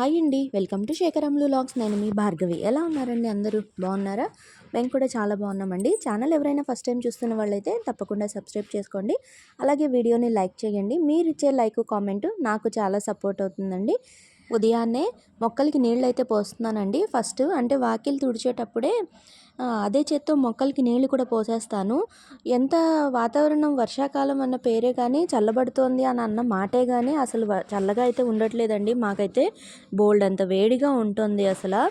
Hi అండి. Welcome to శేఖరంలు logs. నేను మీ భార్గవి. ఎలా ఉన్నారండి అందరూ? బాగున్నారా? మేము కూడా చాలా బాగున్నామండి. ఛానల్ ఎవరైనా ఫస్ట్ టైం చూస్తున్న వాళ్ళైతే తప్పకుండా సబ్స్క్రైబ్ చేసుకోండి. అలాగే వీడియోని లైక్ చేయండి. మీరు ఇచ్చే లైక్ కామెంట్ నాకు చాలా సపోర్ట్ అవుతుందండి. ఉదయాన్నే మొక్కలకి నీళ్ళు అయితే పోస్తున్నానండి. ఫస్ట్ అంటే వాకిలు తుడిచేటప్పుడే అదే చేత్తో మొక్కలకి నీళ్ళు కూడా పోసేస్తాను. ఎంత వాతావరణం వర్షాకాలం అన్న పేరే కానీ చల్లబడుతోంది అని అన్న మాటే కానీ అసలు చల్లగా అయితే ఉండట్లేదండి. మాకైతే బోల్డ్ అంత వేడిగా ఉంటుంది అసలు.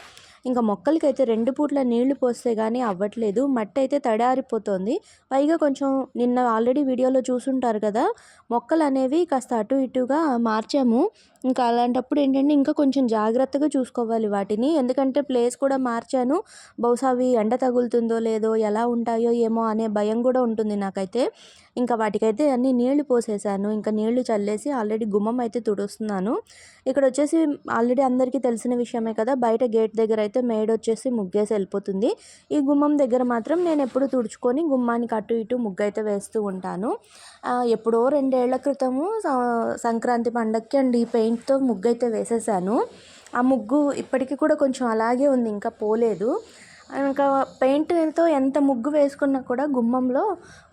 ఇంకా మొక్కలకైతే రెండు పూట్ల నీళ్ళు పోస్తే కానీ అవ్వట్లేదు. మట్టి అయితే తడారిపోతుంది. పైగా కొంచెం నిన్న ఆల్రెడీ వీడియోలో చూసుంటారు కదా మొక్కలు అనేవి కాస్త అటు ఇటుగా మార్చాము. ఇంకా అలాంటప్పుడు ఏంటంటే ఇంకా కొంచెం జాగ్రత్తగా చూసుకోవాలి వాటిని. ఎందుకంటే ప్లేస్ కూడా మార్చాను. బహుశా అవి ఎండ తగులుతుందో లేదో ఎలా ఉంటాయో ఏమో అనే భయం కూడా ఉంటుంది నాకైతే. ఇంకా వాటికైతే అన్ని నీళ్ళు పోసేసాను. ఇంకా నీళ్ళు చల్లేసి ఆల్రెడీ గుమ్మం అయితే తుడుస్తున్నాను. ఇక్కడ వచ్చేసి ఆల్రెడీ అందరికీ తెలిసిన విషయమే కదా బయట గేట్ దగ్గర అయితే మేడ్ వచ్చేసి ముగ్గేసి వెళ్ళిపోతుంది. ఈ గుమ్మం దగ్గర మాత్రం నేను ఎప్పుడు తుడుచుకొని గుమ్మానికి అటు ఇటు ముగ్గు అయితే వేస్తూ ఉంటాను. ఎప్పుడో రెండేళ్ళ క్రితము సంక్రాంతి పండగకి అండ్ ఈ పెయింట్తో ముగ్గు అయితే వేసేసాను. ఆ ముగ్గు ఇప్పటికీ కూడా కొంచెం అలాగే ఉంది ఇంకా పోలేదు. ఇంకా పెయింట్తో ఎంత ముగ్గు వేసుకున్నా కూడా గుమ్మంలో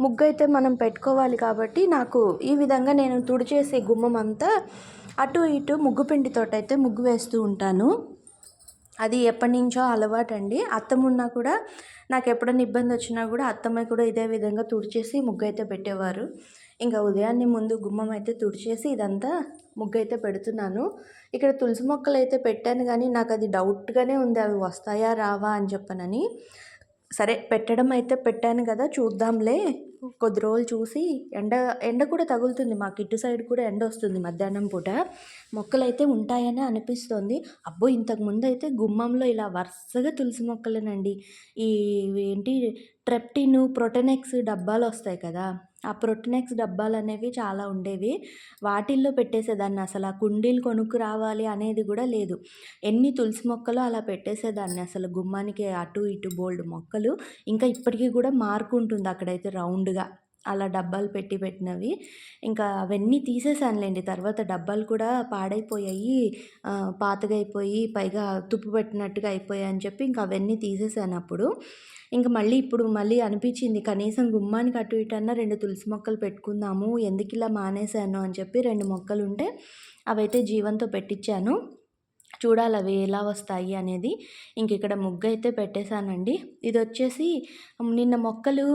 ముగ్గు అయితే మనం పెట్టుకోవాలి కాబట్టి నాకు ఈ విధంగా నేను తుడిచేసే గుమ్మం అంతా అటు ఇటు ముగ్గు పిండితో అయితే ముగ్గు వేస్తూ ఉంటాను. అది ఎప్పటి నుంచో అలవాటు అండి కూడా నాకు ఎప్పుడైనా ఇబ్బంది వచ్చినా కూడా అత్తమ్మ కూడా ఇదే విధంగా తుడిచేసి ముగ్గు అయితే పెట్టేవారు. ఇంకా ఉదయాన్నే ముందు గుమ్మం అయితే తుడిచేసి ఇదంతా ముగ్గైతే పెడుతున్నాను. ఇక్కడ తులసి మొక్కలు అయితే పెట్టాను కానీ నాకు అది డౌట్గానే ఉంది అవి వస్తాయా రావా అని చెప్పనని. సరే పెట్టడం అయితే పెట్టాను కదా చూద్దాంలే. కొద్ది రోజులు చూసి ఎండ ఎండ కూడా తగులుతుంది మాకు ఇటు సైడ్ కూడా ఎండ వస్తుంది మధ్యాహ్నం పూట. మొక్కలు అయితే ఉంటాయని అనిపిస్తోంది. అబ్బో ఇంతకు ముందు అయితే గుమ్మంలో ఇలా వరుసగా తులసి మొక్కలేనండి. ఈ ఏంటి ట్రెప్టిన్ ప్రొటెనెక్స్ డబ్బాలు వస్తాయి కదా. ఆ ప్రొటినెక్స్ డబ్బాలు అనేవి చాలా ఉండేవి. వాటిల్లో పెట్టేసేదాన్ని అసలు. ఆ కుండీలు కొనుక్కు రావాలి అనేది కూడా లేదు. ఎన్ని తులసి మొక్కలు అలా పెట్టేసేదాన్ని అసలు. గుమ్మానికి అటు ఇటు బోల్డ్ మొక్కలు. ఇంకా ఇప్పటికీ కూడా మార్కు ఉంటుంది అక్కడైతే రౌండ్గా. అలా డబ్బాలు పెట్టి పెట్టినవి. ఇంకా అవన్నీ తీసేసానులేండి. తర్వాత డబ్బాలు కూడా పాడైపోయాయి. పాతగైపోయి పైగా తుప్పు పెట్టినట్టుగా అయిపోయాయి అని చెప్పి ఇంకా అవన్నీ తీసేసాను అప్పుడు ఇంకా మళ్ళీ ఇప్పుడు మళ్ళీ అనిపించింది కనీసం గుమ్మానికి అటు ఇటు అన్న రెండు తులసి మొక్కలు పెట్టుకుందాము ఎందుకు ఇలా మానేశాను అని చెప్పి రెండు మొక్కలు ఉంటే అవైతే జీవంతో పెట్టించాను చూడాలి అవి ఎలా వస్తాయి అనేది. ఇంక ఇక్కడ ముగ్గు అయితే పెట్టేశానండి. ఇది వచ్చేసి నిన్న మొక్కలు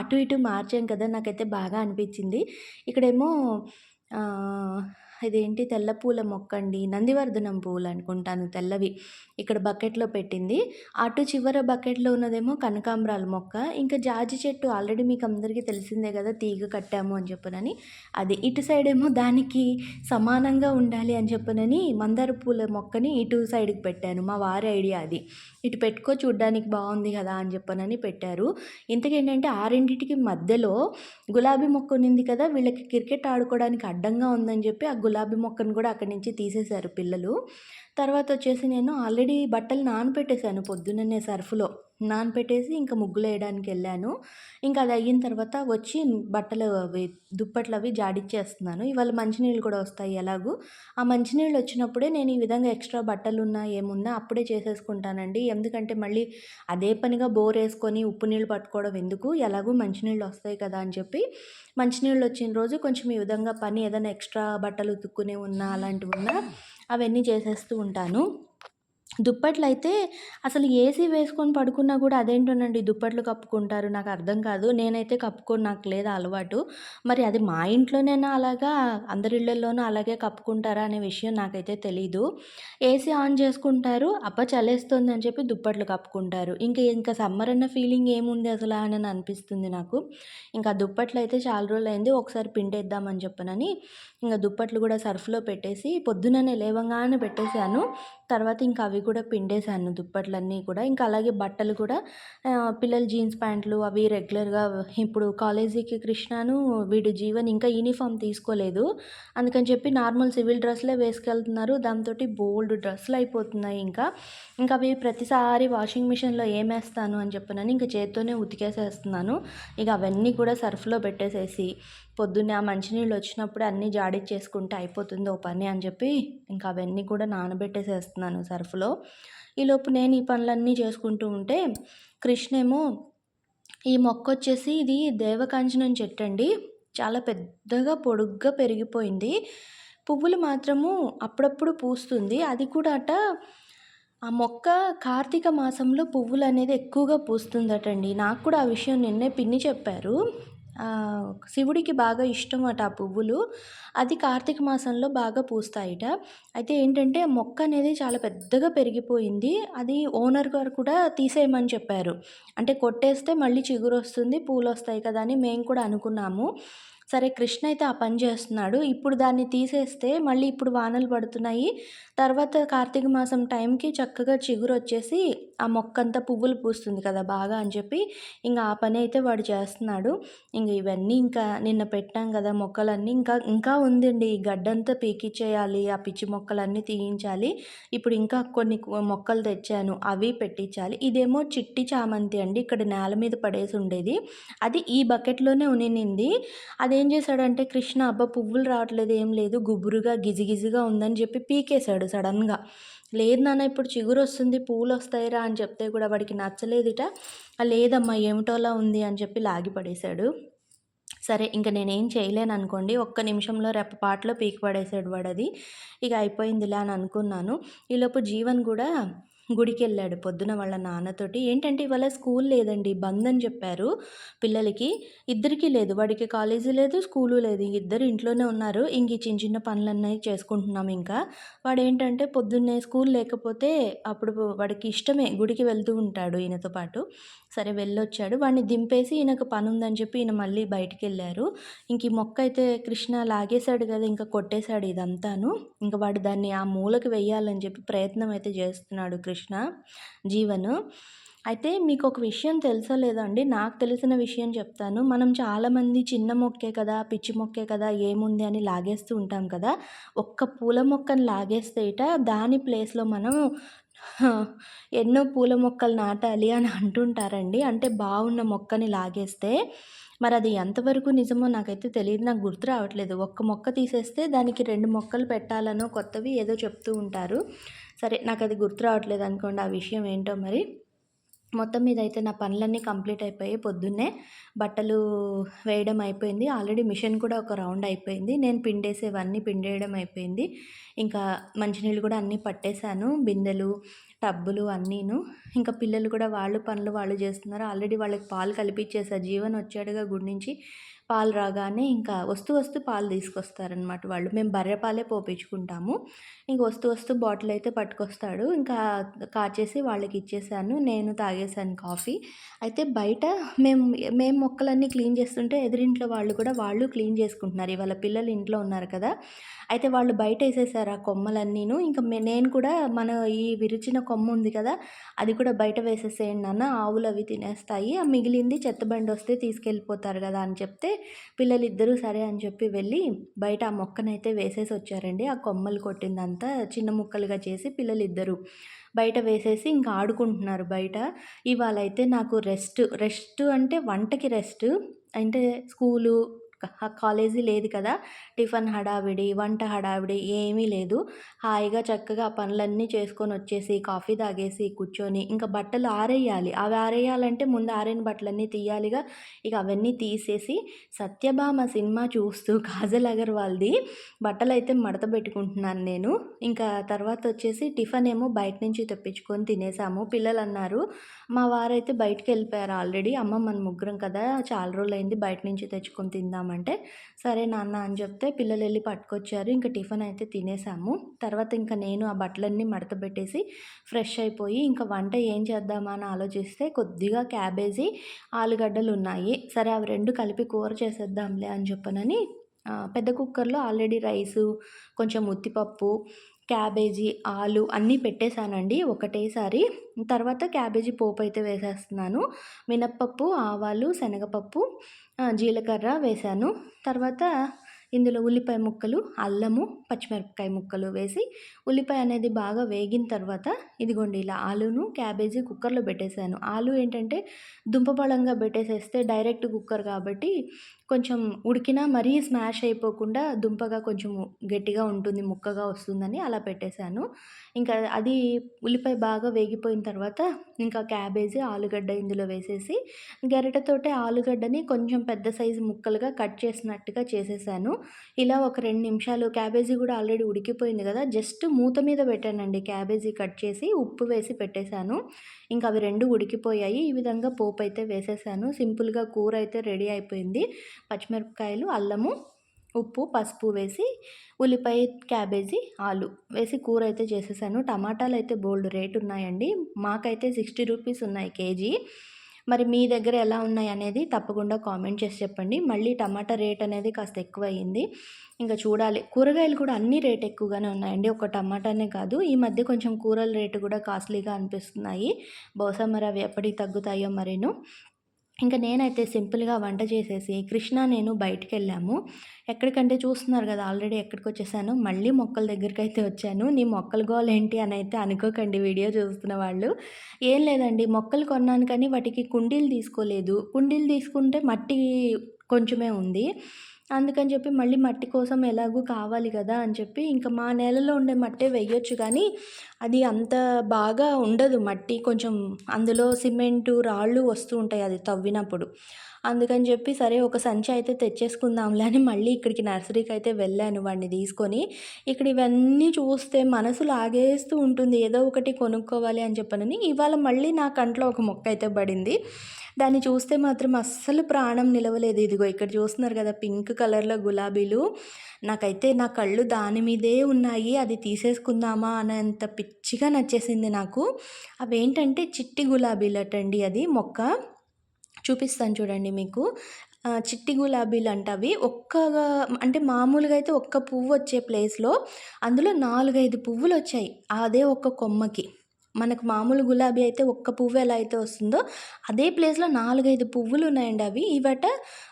అటు ఇటు మార్చాం కదా నాకైతే బాగా అనిపించింది. ఇక్కడేమో ఇదేంటి తెల్ల పూల మొక్క అండి నందివర్ధనం పూలు అనుకుంటాను తెల్లవి. ఇక్కడ బకెట్లో పెట్టింది. అటు చివర బకెట్లో ఉన్నదేమో కనకాంబరాల మొక్క. ఇంకా జాజి చెట్టు ఆల్రెడీ మీకు అందరికీ తెలిసిందే కదా తీగ కట్టాము అని చెప్పనని. అది ఇటు సైడ్ ఏమో దానికి సమానంగా ఉండాలి అని చెప్పనని మందార పూల మొక్కని ఇటు సైడ్కి పెట్టాను. మా వారి ఐడియా అది. ఇటు పెట్టుకో చూడ్డానికి బాగుంది కదా అని చెప్పనని పెట్టారు. ఇంతకేంటంటే ఆరింటికి మధ్యలో గులాబీ మొక్క ఉన్నింది కదా వీళ్ళకి క్రికెట్ ఆడుకోవడానికి అడ్డంగా ఉందని చెప్పి ఆ గులాబీ మొక్కను కూడా అక్కడి నుంచి తీసేశారు పిల్లలు. తర్వాత వచ్చేసి నేను ఆల్రెడీ బట్టలు నానపెట్టేశాను పొద్దున్నే సర్ఫ్లో. నానపెట్టేసి ఇంకా ముగ్గులు వేయడానికి వెళ్ళాను. ఇంకా అది అయిన తర్వాత వచ్చి బట్టలు అవి దుప్పట్లు అవి జాడిచ్చేస్తున్నాను. ఇవాళ మంచినీళ్ళు కూడా వస్తాయి ఎలాగూ. ఆ మంచినీళ్ళు వచ్చినప్పుడే నేను ఈ విధంగా ఎక్స్ట్రా బట్టలు ఉన్నా ఏమున్నా అప్పుడే చేసేసుకుంటానండి. ఎందుకంటే మళ్ళీ అదే పనిగా బోర్ వేసుకొని ఉప్పు నీళ్ళు పట్టుకోవడం ఎందుకు? ఎలాగూ మంచినీళ్ళు వస్తాయి కదా అని చెప్పి మంచినీళ్ళు వచ్చిన రోజు కొంచెం ఈ విధంగా పని ఏదైనా ఎక్స్ట్రా బట్టలు ఉతుక్కునే ఉన్నా అలాంటివి ఉన్నా అవన్నీ చేసేస్తూ ఉంటాను. దుప్పట్లు అయితే అసలు ఏసీ వేసుకొని పడుకున్నా కూడా అదేంటోనండి దుప్పట్లు కప్పుకుంటారు నాకు అర్థం కాదు. నేనైతే కప్పుకొని నాకు లేదు అలవాటు. మరి అది మా ఇంట్లోనైనా అలాగా అందరి ఇళ్ళలోనూ అలాగే కప్పుకుంటారా అనే విషయం నాకైతే తెలీదు. ఏసీ ఆన్ చేసుకుంటారు అప్ప చలేస్తుంది అని చెప్పి దుప్పట్లు కప్పుకుంటారు. ఇంకా ఇంకా సమ్మర్ అన్న ఫీలింగ్ ఏముంది అసలు అని అనిపిస్తుంది నాకు. ఇంకా దుప్పట్లు అయితే చాలా రోజులు అయింది ఒకసారి పిండేద్దామని చెప్పనని ఇంకా దుప్పట్లు కూడా సర్ఫ్లో పెట్టేసి పొద్దుననే లేవంగానే పెట్టేశాను. తర్వాత ఇంకా అవి కూడా పిండేశాను దుప్పట్లన్నీ కూడా. ఇంకా అలాగే బట్టలు కూడా పిల్లల జీన్స్ ప్యాంట్లు అవి రెగ్యులర్గా ఇప్పుడు కాలేజీకి కృష్ణను వీడు జీవన్ ఇంకా యూనిఫామ్ తీసుకోలేదు. అందుకని చెప్పి నార్మల్ సివిల్ డ్రెస్లే వేసుకెళ్తున్నారు. దాంతో బోల్డ్ డ్రెస్సులు అయిపోతున్నాయి ఇంకా. ఇంకా అవి ప్రతిసారి వాషింగ్ మిషన్లో ఏమేస్తాను అని చెప్పనని ఇంకా చేత్తోనే ఉతికేసేస్తున్నాను. ఇక అవన్నీ కూడా సర్ఫ్లో పెట్టేసేసి పొద్దున్నే ఆ మంచినీళ్ళు వచ్చినప్పుడు అన్నీ జాడిచ్చేసుకుంటే అయిపోతుంది ఓ పని అని చెప్పి ఇంకా అవన్నీ కూడా నానబెట్టేసేస్తున్నాను సర్ఫ్లో. ఈలోపు నేను ఈ పనులన్నీ చేసుకుంటూ ఉంటే కృష్ణేమో ఈ మొక్క వచ్చేసి ఇది దేవకాంచనం చెట్టు అండి. చాలా పెద్దగా పొడుగ్గా పెరిగిపోయింది. పువ్వులు మాత్రము అప్పుడప్పుడు పూస్తుంది. అది కూడా అట ఆ మొక్క కార్తీక మాసంలో పువ్వులు అనేది ఎక్కువగా పూస్తుందటండి. నాకు కూడా ఆ విషయం నిన్నే పిన్ని చెప్పారు. శివుడికి బాగా ఇష్టం అట ఆ పువ్వులు. అది కార్తీక మాసంలో బాగా పూస్తాయిట. అయితే ఏంటంటే మొక్క అనేది చాలా పెద్దగా పెరిగిపోయింది. అది ఓనర్ గారు కూడా తీసేయమని చెప్పారు. అంటే కొట్టేస్తే మళ్ళీ చిగురు వస్తుంది పూలు వస్తాయి కదా అని మేము కూడా అనుకున్నాము. సరే కృష్ణ అయితే ఆ పని చేస్తున్నాడు. ఇప్పుడు దాన్ని తీసేస్తే మళ్ళీ ఇప్పుడు వానలు పడుతున్నాయి. తర్వాత కార్తీక మాసం టైంకి చక్కగా చిగురు వచ్చేసి ఆ మొక్కంతా పువ్వులు పూస్తుంది కదా బాగా అని చెప్పి ఇంకా ఆ పని అయితే వాడు చేస్తున్నాడు. ఇంకా ఇవన్నీ ఇంకా నిన్న పెట్టాం కదా మొక్కలన్నీ. ఇంకా ఇంకా ఉందండి. ఈ గడ్డంతా పీకిచ్చేయాలి. ఆ పిచ్చి మొక్కలన్నీ తీయించాలి. ఇప్పుడు ఇంకా కొన్ని మొక్కలు తెచ్చాను. అవి పెట్టించాలి. ఇదేమో చిట్టి చామంతి అండి. ఇక్కడ నేల మీద పడేసి ఉండేది. అది ఈ బకెట్లోనే ఉనింది అదే చేశాడంటే కృష్ణ అబ్బా పువ్వులు రావట్లేదు ఏం లేదు గుబురుగా గిజిగిజిగా ఉందని చెప్పి పీకేశాడు సడన్గా. లేదు నాన్న ఇప్పుడు చిగురు వస్తుంది పూలు వస్తాయిరా అని చెప్తే కూడా వాడికి నచ్చలేదుట. లేదమ్మా ఏమిటోలా ఉంది? అని చెప్పి లాగి పడేశాడు సరే ఇంకా నేనేం చేయలేను అనుకోండి ఒక్క నిమిషంలో రెప్పపాట్లో పీకి పడేసాడు వాడు అది ఇక అయిపోయిందిలే అని అనుకున్నాను. ఈలోపు జీవన్ కూడా గుడికి వెళ్ళాడు పొద్దున వాళ్ళ నాన్నతోటి. ఏంటంటే ఇవాళ స్కూల్ లేదండి. బంద్ అని చెప్పారు పిల్లలకి. ఇద్దరికీ లేదు. వాడికి కాలేజీ లేదు స్కూలు లేదు. ఇద్దరు ఇంట్లోనే ఉన్నారు. ఇంక చిన్న చిన్న పనులన్నీ చేసుకుంటున్నాం ఇంకా. వాడు ఏంటంటే పొద్దున్నే స్కూల్ లేకపోతే అప్పుడు వాడికి ఇష్టమే గుడికి వెళ్తూ ఉంటాడు ఈయనతో పాటు. సరే వెళ్ళొచ్చాడు. వాడిని దింపేసి ఈయనకు పని ఉందని చెప్పి ఈయన మళ్ళీ బయటికి వెళ్ళారు ఇంక ఈ మొక్క అయితే కృష్ణ లాగేశాడు కదా ఇంకా కొట్టేశాడు ఇదంతాను. ఇంకా వాడు దాన్ని ఆ మూలకి వెయ్యాలని చెప్పి ప్రయత్నం అయితే చేస్తున్నాడు కృష్ణ జీవను. అయితే మీకు ఒక విషయం తెలుసా లేదా అండి? నాకు తెలిసిన విషయం చెప్తాను. మనం చాలామంది చిన్న మొక్కే కదా పిచ్చి మొక్కే కదా ఏముంది అని లాగేస్తూ ఉంటాం కదా. ఒక్క పూల మొక్కను లాగేస్తే ఇట దాని ప్లేస్లో మనం ఎన్నో పూల మొక్కలు నాటాలి అని అంటుంటారండి. అంటే బాగున్న మొక్కని లాగేస్తే మరి అది ఎంతవరకు నిజమో నాకైతే తెలియదు. నాకు గుర్తు రావట్లేదు. ఒక్క మొక్క తీసేస్తే దానికి రెండు మొక్కలు పెట్టాలనో కొత్తవి ఏదో చెప్తూ ఉంటారు. సరే నాకు అది గుర్తు రావట్లేదు అనుకోండి ఆ విషయం ఏంటో మరి. మొత్తం మీద అయితే నా పనులన్నీ కంప్లీట్ అయిపోయాయి పొద్దున్నే బట్టలు వేయడం అయిపోయింది. ఆల్రెడీ మిషన్ కూడా ఒక రౌండ్ అయిపోయింది. నేను పిండేసేవన్నీ పిండేయడం అయిపోయింది. ఇంకా మంచినీళ్ళు కూడా అన్నీ పట్టేశాను. బిందెలు టబ్బులు అన్నీను. ఇంకా పిల్లలు కూడా వాళ్ళు పనులు వాళ్ళు చేస్తున్నారు. ఆల్రెడీ వాళ్ళకి పాలు కల్పించేసా జీవన్ వచ్చాడుగా గుడి నుంచి. పాలు రాగానే ఇంకా వస్తూ వస్తూ పాలు తీసుకొస్తారనమాట వాళ్ళు. మేము బర్రె పాలే పోపించుకుంటాము ఇంక వస్తూ వస్తూ బాటిల్ అయితే పట్టుకొస్తాడు. ఇంకా కాచేసి వాళ్ళకి ఇచ్చేసాను. నేను తాగేసాను కాఫీ. అయితే బయట మేము మేము మొక్కలన్నీ క్లీన్ చేస్తుంటే ఎదురింట్లో వాళ్ళు కూడా వాళ్ళు క్లీన్ చేసుకుంటున్నారు. ఇవాళ పిల్లలు ఇంట్లో ఉన్నారు కదా. అయితే వాళ్ళు బయట వేసేసారు ఆ కొమ్మలన్నీను. ఇంకా నేను కూడా మన ఈ విరిచిన కొమ్మ ఉంది కదా అది కూడా బయట వేసేసేయండి నాన్న. ఆవులు అవి తినేస్తాయి. ఆ మిగిలింది చెత్తబండి వస్తే తీసుకెళ్ళిపోతారు కదా అని చెప్తే పిల్లలు ఇద్దరూ సరే అని చెప్పి వెళ్ళి బయట ఆ మొక్కనైతే వేసేసి వచ్చారండి. ఆ కొమ్మలు కొట్టిందంతా చిన్న ముక్కలుగా చేసి పిల్లలు ఇద్దరు బయట వేసేసి ఇంకా ఆడుకుంటున్నారు బయట. ఇవాళ అయితే నాకు రెస్ట్ రెస్ట్ అంటే వంటకి రెస్ట్. అంటే స్కూలు కాలేజీ లేదు కదా. టిఫిన్ హడావిడి వంట హడావిడి ఏమీ లేదు. హాయిగా చక్కగా పనులన్నీ చేసుకొని వచ్చేసి కాఫీ తాగేసి కూర్చొని ఇంకా బట్టలు ఆరేయాలి. అవి ఆరేయాలంటే ముందు ఆరైన బట్టలన్నీ తీయాలిగా. ఇక అవన్నీ తీసేసి సత్యభామ సినిమా చూస్తూ కాజల్ అగర్వాల్ది బట్టలు అయితే మడత పెట్టుకుంటున్నాను నేను. ఇంకా తర్వాత వచ్చేసి టిఫిన్ ఏమో బయట నుంచి తెప్పించుకొని తినేసాము. పిల్లలు అన్నారు మా వారైతే బయటకు వెళ్ళిపోయారు ఆల్రెడీ. అమ్మ మన ముగ్గురం కదా. చాలా రోజులు అయింది బయట నుంచి తెచ్చుకొని తిందాం అంటే సరే నాన్న అని చెప్తే పిల్లలు వెళ్ళి పట్టుకొచ్చారు. ఇంకా టిఫిన్ అయితే తినేసాము. తర్వాత ఇంకా నేను ఆ బట్టలన్నీ మడతపెట్టేసి ఫ్రెష్ అయిపోయి ఇంకా వంట ఏం చేద్దామా అని ఆలోచిస్తే కొద్దిగా క్యాబేజీ ఆలుగడ్డలు ఉన్నాయి సరే అవి రెండు కలిపి కూర చేసేద్దాంలే అని చెప్పనని పెద్ద కుక్కర్లో ఆల్రెడీ రైసు కొంచెం ఉత్తిపప్పు క్యాబేజీ ఆలు అన్నీ పెట్టేశానండి ఒకటేసారి. తర్వాత క్యాబేజీ పోపు అయితే వేసేస్తున్నాను. మినప్పప్పు ఆవాలు శనగపప్పు జీలకర్ర వేశాను. తర్వాత ఇందులో ఉల్లిపాయ ముక్కలు అల్లము పచ్చిమిరపకాయ ముక్కలు వేసి ఉల్లిపాయ అనేది బాగా వేగిన తర్వాత ఇదిగోండి ఇలా ఆలును క్యాబేజీ కుక్కర్లో పెట్టేశాను. ఆలు ఏంటంటే దుంపబళంగా పెట్టేసేస్తే డైరెక్ట్ కుక్కర్ కాబట్టి కొంచెం ఉడికినా మరీ స్మాష్ అయిపోకుండా దుంపగా కొంచెం గట్టిగా ఉంటుంది ముక్కగా వస్తుందని అలా పెట్టేశాను. ఇంకా అది ఉల్లిపాయ బాగా వేగిపోయిన తర్వాత ఇంకా క్యాబేజీ ఆలుగడ్డ ఇందులో వేసేసి గరిటతోటే ఆలుగడ్డని కొంచెం పెద్ద సైజు ముక్కలుగా కట్ చేసినట్టుగా చేసేసాను. ఇలా ఒక రెండు నిమిషాలు క్యాబేజీ కూడా ఆల్రెడీ ఉడికిపోయింది కదా జస్ట్ మూత మీద పెట్టానండి క్యాబేజీ కట్ చేసి ఉప్పు వేసి పెట్టేశాను. ఇంకా అవి రెండు ఉడికిపోయాయి. ఈ విధంగా పోపు అయితే వేసేసాను. సింపుల్గా కూర అయితే రెడీ అయిపోయింది. పచ్చిమిరపకాయలు అల్లము ఉప్పు పసుపు వేసి ఉల్లిపాయ క్యాబేజీ ఆలు వేసి కూర అయితే చేసేసాను. టమాటాలు అయితే బోల్డ్ రేట్ ఉన్నాయండి. మాకైతే సిక్స్టీ రూపీస్ ఉన్నాయి కేజీ. మరి మీ దగ్గర ఎలా ఉన్నాయి అనేది తప్పకుండా కామెంట్ చేసి చెప్పండి. మళ్ళీ టమాటా రేట్ అనేది కాస్త ఎక్కువ అయ్యింది ఇంకా చూడాలి. కూరగాయలు కూడా అన్ని రేట్ ఎక్కువగానే ఉన్నాయండి. ఒక టమాటానే కాదు. ఈ మధ్య కొంచెం కూరల రేటు కూడా కాస్ట్లీగా అనిపిస్తున్నాయి. బహుశా మరి అవి ఎప్పటికి తగ్గుతాయో మరేను. ఇంకా నేనైతే సింపుల్గా వంట చేసేసి కృష్ణ నేను బయటికి వెళ్ళాము ఎక్కడికంటే చూస్తున్నారు కదా ఆల్రెడీ ఎక్కడికి వచ్చేసాను మళ్ళీ మొక్కల దగ్గరికి అయితే వచ్చాను. నీ మొక్కల గోల్ ఏంటి అని అయితే అనుకోకండి వీడియో చూస్తున్న వాళ్ళు. ఏం లేదండి మొక్కలు కొన్నాను కానీ వాటికి కుండీలు తీసుకోలేదు. కుండీలు తీసుకుంటే మట్టి కొంచెమే ఉంది. అందుకని చెప్పి మళ్ళీ మట్టి కోసం ఎలాగూ కావాలి కదా అని చెప్పి ఇంకా మా నేలలో ఉండే మట్టే వేయొచ్చు కానీ అది అంత బాగా ఉండదు మట్టి. కొంచెం అందులో సిమెంటు రాళ్ళు వస్తూ ఉంటాయి అది తవ్వినప్పుడు. అందుకని చెప్పి సరే ఒక సంచి అయితే తెచ్చేసుకుందాంలే అని మళ్ళీ ఇక్కడికి నర్సరీకి అయితే వెళ్ళాను వాడిని తీసుకొని. ఇక్కడ ఇవన్నీ చూస్తే మనసు లాగేస్తూ ఉంటుంది. ఏదో ఒకటి కొనుక్కోవాలి అని చెప్పనని. ఇవాళ మళ్ళీ నా కంట్లో ఒక మొక్క అయితే పడింది. దాన్ని చూస్తే మాత్రం అస్సలు ప్రాణం నిలవలేదు. ఇదిగో ఇక్కడ చూస్తున్నారు కదా పింక్ కలర్లో గులాబీలు. నాకైతే నా కళ్ళు దాని మీదే ఉన్నాయి. అది తీసేసుకుందామా అనేంత పిచ్చిగా నచ్చేసింది నాకు. అవేంటంటే చిట్టి గులాబీలటండి అది మొక్క. చూపిస్తాను చూడండి మీకు. చిట్టి గులాబీలు అంటవి ఒక్కగా అంటే మామూలుగా అయితే ఒక్క పువ్వు వచ్చే ప్లేస్లో అందులో నాలుగైదు పువ్వులు వచ్చాయి అదే ఒక్క కొమ్మకి. మనకు మామూలు గులాబీ అయితే ఒక్క పువ్వు ఎలా అయితే వస్తుందో అదే ప్లేస్లో నాలుగైదు పువ్వులు ఉన్నాయండి అవి. ఇవట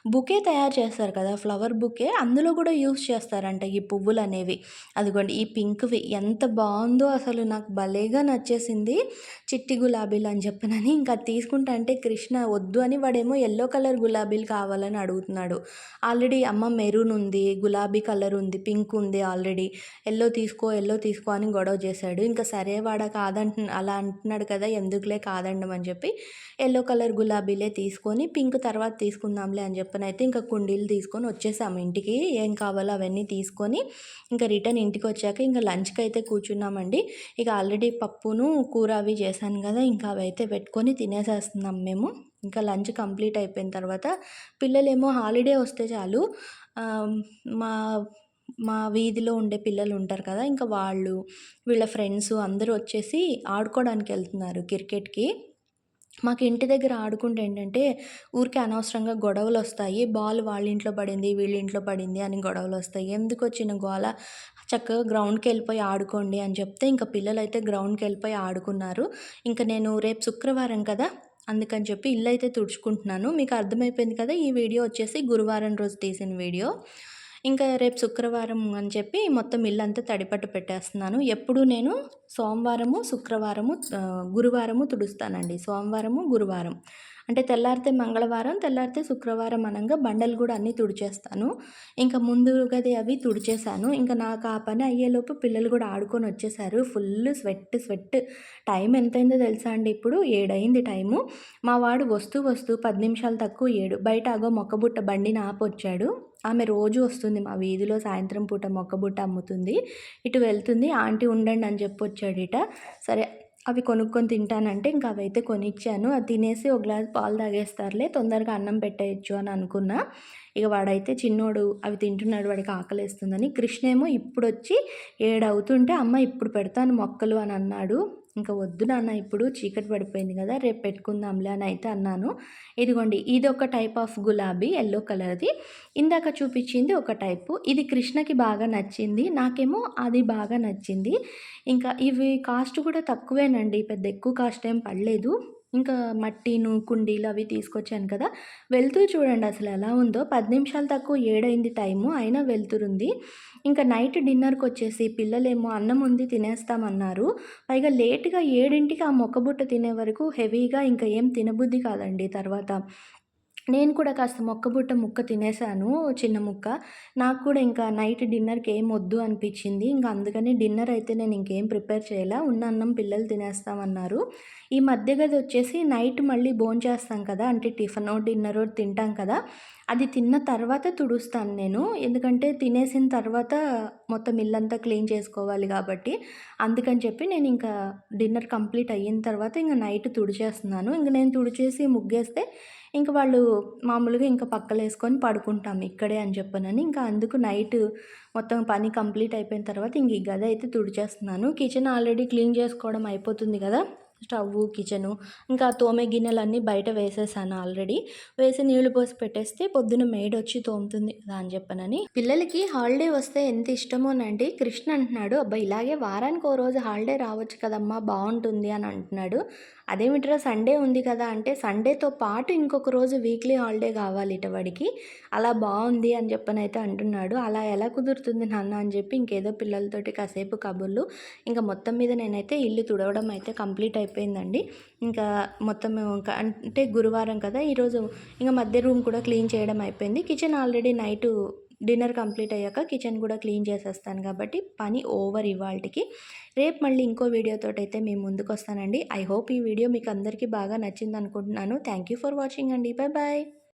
బుకే తయారు చేస్తారు కదా ఫ్లవర్ బుకే. అందులో కూడా యూస్ చేస్తారంట ఈ పువ్వులు అనేవి. అదిగోండి ఈ పింక్వి ఎంత బాగుందో అసలు నాకు భలేగా నచ్చేసింది చిట్టి గులాబీలు అని చెప్పనని. ఇంకా తీసుకుంటా అంటే కృష్ణ వద్దు అని వాడేమో ఎల్లో కలర్ గులాబీలు కావాలని అడుగుతున్నాడు. ఆల్రెడీ అమ్మ మెరూన్ ఉంది గులాబీ కలర్ ఉంది పింక్ ఉంది ఆల్రెడీ ఎల్లో తీసుకో ఎల్లో తీసుకో అని గొడవ చేశాడు. ఇంకా సరే వాడ కాదంటు అలా అంటున్నాడు కదా ఎందుకులే కాదండమని చెప్పి ఎల్లో కలర్ గులాబీలే తీసుకొని పింక్ తర్వాత తీసుకుందాంలే అని చెప్పని అయితే ఇంకా కుండీలు తీసుకొని వచ్చేసాము ఇంటికి. ఏం కావాలో అవన్నీ తీసుకొని ఇంకా రిటర్న్ ఇంటికి వచ్చాక ఇంకా లంచ్కి అయితే కూర్చున్నామండి. ఇక ఆల్రెడీ పప్పును కూర అవి చేశాను కదా ఇంకా అవి అయితే పెట్టుకొని తినేసేస్తున్నాం మేము. ఇంకా లంచ్ కంప్లీట్ అయిపోయిన తర్వాత పిల్లలేమో హాలిడే వస్తే చాలు. మా మా వీధిలో ఉండే పిల్లలు ఉంటారు కదా ఇంకా వాళ్ళు వీళ్ళ ఫ్రెండ్స్ అందరూ వచ్చేసి ఆడుకోవడానికి వెళ్తున్నారు క్రికెట్కి. మాకు ఇంటి దగ్గర ఆడుకుంటే ఏంటంటే ఊరికే అనవసరంగా గొడవలు వస్తాయి. బాల్ వాళ్ళ ఇంట్లో పడింది వీళ్ళ ఇంట్లో పడింది అని గొడవలు వస్తాయి. ఎందుకు వచ్చిన గోల? చక్కగా గ్రౌండ్కి వెళ్ళిపోయి ఆడుకోండి అని చెప్తే ఇంకా పిల్లలు అయితే గ్రౌండ్కి వెళ్ళిపోయి ఆడుకున్నారు. ఇంకా నేను రేపు శుక్రవారం కదా అందుకని చెప్పి ఇల్లు అయితే తుడుచుకుంటున్నాను. మీకు అర్థమైపోయింది కదా ఈ వీడియో వచ్చేసి గురువారం రోజు తీసిన వీడియో. ఇంకా రేపు శుక్రవారం అని చెప్పి మొత్తం ఇల్లంతా తడిపట్టు పెట్టేస్తున్నాను. ఎప్పుడు నేను సోమవారము శుక్రవారము గురువారము తుడుస్తానండి. సోమవారము గురువారం. అంటే తెల్లారితే మంగళవారం తెల్లారితే శుక్రవారం అనగా బండలు కూడా అన్నీ తుడిచేస్తాను. ఇంకా ముందు గది అవి తుడిచేశాను. ఇంకా నాకు ఆ పని అయ్యేలోపు పిల్లలు కూడా ఆడుకొని వచ్చేసారు. Full sweat sweat. టైం ఎంతైందో తెలుసా అండి ఇప్పుడు? ఏడైంది టైము. మా వాడు వస్తూ వస్తూ పది నిమిషాలు తక్కువ ఏడు. బయట అగో మొక్కబుట్ట బండిని ఆపొచ్చాడు. ఆమె రోజు వస్తుంది మా వీధిలో సాయంత్రం పూట మొక్కబుట్ట అమ్ముతుంది. ఇటు వెళ్తుంది ఆంటీ ఉండండి అని చెప్పి వచ్చాడు ఇట సరే అవి కొనుక్కొని తింటానంటే ఇంకా అవైతే కొనిచ్చాను. అది తినేసి ఒక గ్లాస్ పాలు తాగేస్తారులే తొందరగా అన్నం పెట్టేయచ్చు అని అనుకున్నా. ఇక వాడైతే చిన్నోడు అవి తింటున్నాడు వాడికి ఆకలేస్తుందని కృష్ణ ఏమో ఇప్పుడు వచ్చి ఏడవుతుంటే అమ్మ ఇప్పుడు పెడతాను మొక్కలు అని అన్నాడు. ఇంకా వద్దు నాన్న ఇప్పుడు చీకటి పడిపోయింది కదా రేపు పెట్టుకుందాంలే అని అయితే అన్నాను. ఇదిగోండి ఇది ఒక టైప్ ఆఫ్ గులాబీ ఎల్లో కలర్ది. ఇందాక చూపించింది ఒక టైపు. ఇది కృష్ణకి బాగా నచ్చింది. నాకేమో అది బాగా నచ్చింది. ఇంకా ఇవి కాస్ట్ కూడా తక్కువేనండి పెద్ద ఎక్కువ కాస్ట్ ఏం పడలేదు. ఇంకా మట్టిను కుండీలు అవి తీసుకొచ్చాను కదా. వెళ్తూ చూడండి అసలు ఎలా ఉందో. పది నిమిషాలు తక్కువ ఏడైంది టైము అయినా వెళ్తురుంది. ఇంకా నైట్ డిన్నర్కి వచ్చేసి పిల్లలేమో అన్నం ఉంది తినేస్తామన్నారు. పైగా లేట్గా ఏడింటికి ఆ మొక్కబుట్ట తినే వరకు హెవీగా ఇంకా ఏం తినబుద్ధి కాదండి తర్వాత. నేను కూడా కాస్త మొక్కబుట్ట ముక్క తినేసాను చిన్న ముక్క. నాకు కూడా ఇంకా నైట్ డిన్నర్కి ఏం వద్దు అనిపించింది. ఇంకా అందుకని డిన్నర్ అయితే నేను ఇంకేం ప్రిపేర్ చేయలే. ఉన్న అన్నం పిల్లలు తినేస్తామన్నారు. ఈ మధ్య గది వచ్చేసి నైట్ మళ్ళీ భోంచేస్తాం చేస్తాం కదా అంటే టిఫిన్ డిన్నర్ తింటాం కదా అది తిన్న తర్వాత తుడుస్తాను నేను. ఎందుకంటే తినేసిన తర్వాత మొత్తం ఇల్లంతా క్లీన్ చేసుకోవాలి కాబట్టి. అందుకని చెప్పి నేను ఇంకా డిన్నర్ కంప్లీట్ అయిన తర్వాత ఇంకా నైట్ తుడిచేస్తున్నాను. ఇంక నేను తుడిచేసి ముగ్గేస్తే ఇంక వాళ్ళు మామూలుగా ఇంకా పక్కలు వేసుకొని పడుకుంటాం ఇక్కడే అని చెప్పనని. ఇంకా అందుకు నైట్ మొత్తం పని కంప్లీట్ అయిపోయిన తర్వాత ఇంక ఈ గది అయితే తుడిచేస్తున్నాను. కిచెన్ ఆల్రెడీ క్లీన్ చేసుకోవడం అయిపోతుంది కదా. స్టవ్ కిచెను ఇంకా తోమే గిన్నెలన్నీ బయట వేసేసాను ఆల్రెడీ. వేసి నీళ్ళు పోసి పెట్టేస్తే పొద్దున మేడ్ వచ్చి తోముతుంది కదా అని చెప్పనని. పిల్లలకి హాలిడే వస్తే ఎంత ఇష్టమోనండి కృష్ణ అంటున్నాడు అబ్బాయి ఇలాగే వారానికి ఓ రోజు హాలిడే రావచ్చు కదమ్మా బాగుంటుంది అని అంటున్నాడు. అదేమిట్రా సండే ఉంది కదా అంటే సండేతో పాటు ఇంకొక రోజు వీక్లీ హాలిడే కావాలి ఇటవాడికి. అలా బాగుంది అని చెప్పనైతే అంటున్నాడు. అలా ఎలా కుదురుతుంది నాన్న అని చెప్పి ఇంకేదో పిల్లలతోటి కాసేపు కబుర్లు. ఇంకా మొత్తం మీద నేనైతే ఇల్లు తుడవడం అయితే కంప్లీట్ అయిపోయిందండి. ఇంకా మొత్తం ఇంకా అంటే గురువారం కదా ఈరోజు. ఇంకా మధ్య రూమ్ కూడా క్లీన్ చేయడం అయిపోయింది. Kitchen already night dinner complete అయ్యాక కిచెన్ కూడా క్లీన్ చేసేస్తాను కాబట్టి పని ఓవర్ ఇవాళకి రేపు మళ్ళీ ఇంకో వీడియోతో అయితే మేము ముందుకు వస్తానండి ఐ హోప్ ఈ వీడియో మీకు అందరికీ బాగా నచ్చింది అనుకుంటున్నాను థ్యాంక్ యూ ఫర్ వాచింగ్ అండి. Bye bye